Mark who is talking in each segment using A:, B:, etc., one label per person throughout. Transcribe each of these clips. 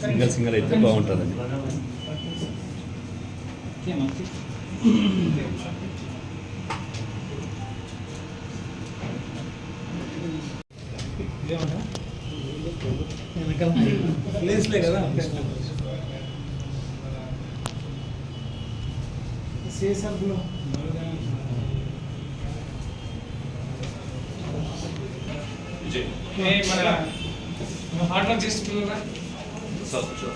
A: Single single అయితే బాగుంటుందండి.
B: ప్లేస్లే కదా. సీసర్లో ఏ మన హార్డ్ వర్క్ చేస్తున్నారా? 있었죠.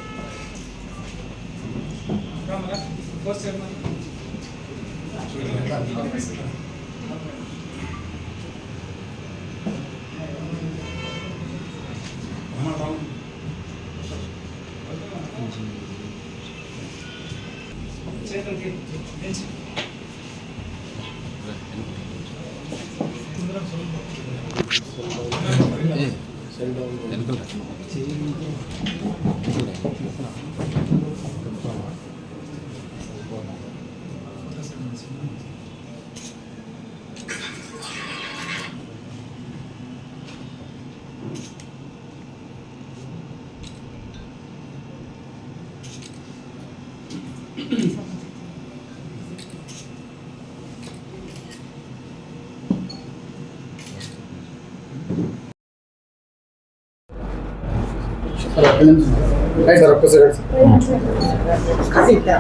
B: 예. 네. బెంచ్
C: नहीं सर आपको sir
D: Así, te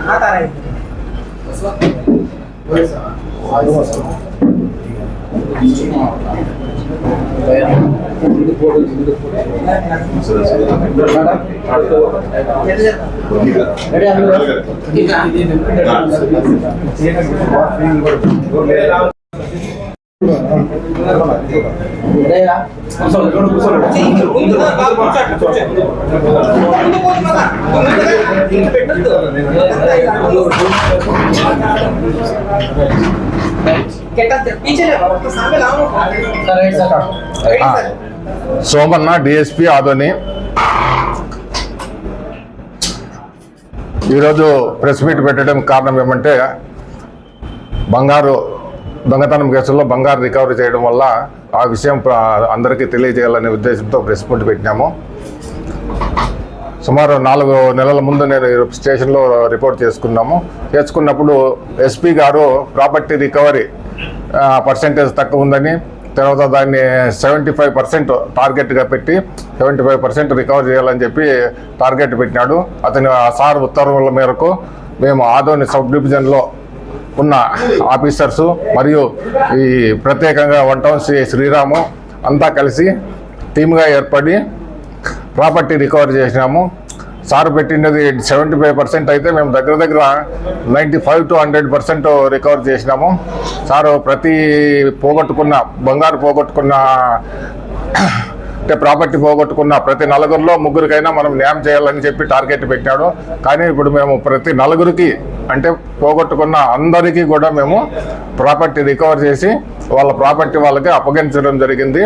C: Somanna DSP Adoni. ఈరోజు ప్రెస్ మీట్ పెట్టడం కారణం ఏమంటే బంగారు దొంగతనం కేసుల్లో బంగారు రికవరీ చేయడం వల్ల ఆ విషయం అందరికీ తెలియజేయాలనే ఉద్దేశంతో ప్రెస్ మీట్ పెట్టినాము. సుమారు నాలుగు నెలల ముందు నేను స్టేషన్లో రిపోర్ట్ చేసుకున్నాము. చేసుకున్నప్పుడు ఎస్పీ గారు ప్రాపర్టీ రికవరీ పర్సంటేజ్ తక్కువ ఉందని తర్వాత దాన్ని సెవెంటీ ఫైవ్ పర్సెంట్ టార్గెట్గా పెట్టి సెవెంటీ ఫైవ్ పర్సెంట్ రికవర్ చేయాలని చెప్పి టార్గెట్ పెట్టినాడు. అతని ఆ సార్ ఉత్తర్వుల మేరకు మేము ఆదోని సబ్ డివిజన్లో ఉన్న ఆఫీసర్సు మరియు ఈ ప్రత్యేకంగా వన్ టౌన్ శ్రీ శ్రీరాము అంతా కలిసి టీమ్గా ఏర్పడి ప్రాపర్టీ రికవర్ చేసినాము. సార్ పెట్టినది సెవెంటీ ఫైవ్ పర్సెంట్ అయితే మేము దగ్గర దగ్గర ninety five to hundred percent recover చేసినాము. సారు ప్రతి పోగొట్టుకున్న బంగారు పోగొట్టుకున్న అంటే ప్రాపర్టీ పోగొట్టుకున్న ప్రతి నలుగురిలో ముగ్గురికైనా మనం న్యాయం చేయాలని చెప్పి టార్గెట్ పెట్టాడు. కానీ ఇప్పుడు మేము ప్రతి నలుగురికి అంటే పోగొట్టుకున్న అందరికీ కూడా మేము ప్రాపర్టీ రికవర్ చేసి వాళ్ళ ప్రాపర్టీ వాళ్ళకి అప్పగించడం జరిగింది.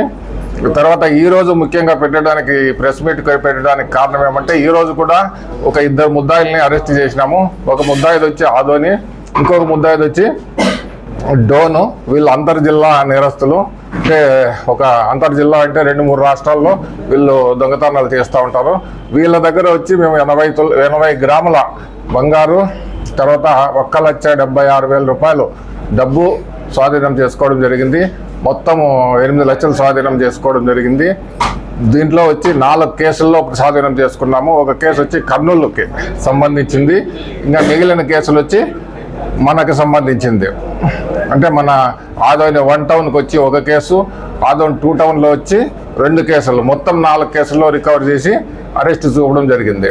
C: తర్వాత ఈ రోజు ముఖ్యంగా పెట్టడానికి ప్రెస్ మీట్ పెట్టడానికి కారణం ఏమంటే ఈ రోజు కూడా ఒక ఇద్దరు ముద్దాయిల్ని అరెస్ట్ చేసినాము. ఒక ముద్దాయిది వచ్చి ఆదోని ఇంకొక ముద్దాయిది వచ్చి డోను. వీళ్ళు అంతర్ జిల్లా నేరస్తులు. అంటే ఒక అంతర్ జిల్లా అంటే రెండు మూడు రాష్ట్రాల్లో వీళ్ళు దొంగతనాలు చేస్తూ ఉంటారు. వీళ్ళ దగ్గర వచ్చి మేము ఎనభై ఎనభై గ్రాముల బంగారు తర్వాత ఒక్క లక్ష డెబ్బై ఆరు వేల రూపాయలు డబ్బు స్వాధీనం చేసుకోవడం జరిగింది. మొత్తము ఎనిమిది లక్షలు స్వాధీనం చేసుకోవడం జరిగింది. దీంట్లో వచ్చి నాలుగు కేసుల్లో స్వాధీనం చేసుకున్నాము. ఒక కేసు వచ్చి కర్నూలుకి సంబంధించింది. ఇంకా మిగిలిన కేసులు వచ్చి మనకు సంబంధించింది. అంటే మన ఆదోని వన్ టౌన్కి వచ్చి ఒక కేసు ఆదోని టూ టౌన్లో వచ్చి రెండు కేసులు. మొత్తం నాలుగు కేసుల్లో రికవర్ చేసి అరెస్ట్ చూపడం జరిగింది.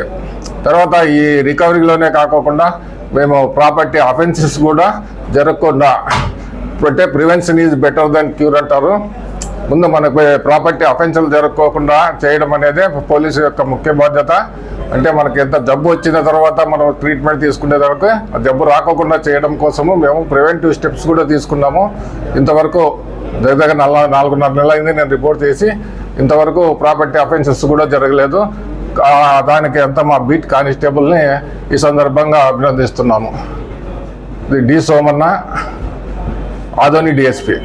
C: తర్వాత ఈ రికవరీలోనే కాకోకుండా మేము ప్రాపర్టీ అఫెన్సెస్ కూడా జరగకుండా అంటే prevention is better than cure అంటారు. ముందు మనకు ప్రాపర్టీ అఫెన్సులు జరుపుకోకుండా చేయడం అనేది పోలీసు యొక్క ముఖ్య బాధ్యత. అంటే మనకి ఎంత జబ్బు వచ్చిన తర్వాత మనం ట్రీట్మెంట్ తీసుకునే వరకు ఆ జబ్బు రాకోకుండా చేయడం కోసము మేము ప్రివెంటివ్ స్టెప్స్ కూడా తీసుకున్నాము. ఇంతవరకు దగ్గర దగ్గర నల్ల నాలుగున్నర నెల అయింది నేను రిపోర్ట్ చేసి ఇంతవరకు ప్రాపర్టీ అఫెన్సెస్ కూడా జరగలేదు. దానికి అంత మా బీట్ కానిస్టేబుల్ని ఈ సందర్భంగా అభినందిస్తున్నాము. D Somanna Adoni DSP.